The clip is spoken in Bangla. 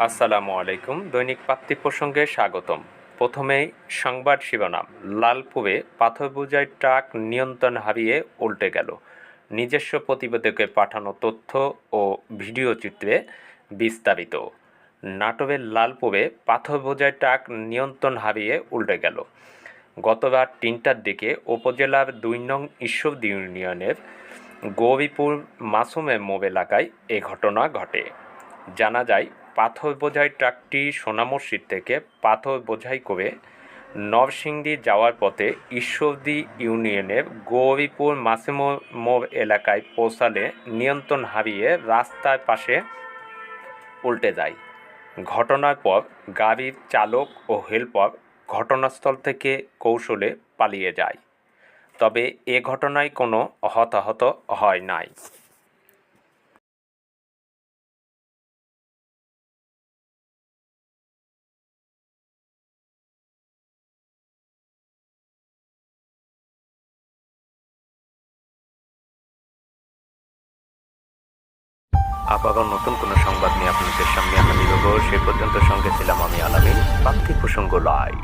আসসালামু আলাইকুম। দৈনিক পাত্তি প্রসঙ্গে স্বাগতম। প্রথমেই সংবাদ শিরোনাম। লালপুরে পাথর বোঝাই ট্রাক নিয়ন্ত্রণ হারিয়ে উল্টে গেল। নিজস্ব প্রতিবেদকে পাঠানো তথ্য ও ভিডিও চিত্রে বিস্তারিত। নাটোরের লালপুরে পাথর বোঝাই ট্রাক নিয়ন্ত্রণ হারিয়ে উল্টে গেল। গতবার তিনটার দিকে উপজেলার দুই নং ঈশ্বরদী ইউনিয়নের গৌরীপুর মাসুমের মোব এলাকায় এ ঘটনা ঘটে। জানা যায় পাথর বোঝাই ট্রাকটি সোনা মসজিদ থেকে পাথর বোঝাই করে নরসিংদী যাওয়ার পথে ঈশ্বরদী ইউনিয়নের গৌরীপুর মাসিমো মোড় এলাকায় পৌঁছালে নিয়ন্ত্রণ হারিয়ে রাস্তার পাশে উল্টে যায়। ঘটনার পর গাড়ির চালক ও হেলপার ঘটনাস্থল থেকে কৌশলে পালিয়ে যায়। তবে এ ঘটনায় কোনো হতাহত হয় নাই। আবারও নতুন কোনো সংবাদ নিয়ে আপনাদের সামনে আমি হব। সে পর্যন্ত সঙ্গে ছিলাম আমি আলামিন। পার্থিব প্রসঙ্গ লাইভ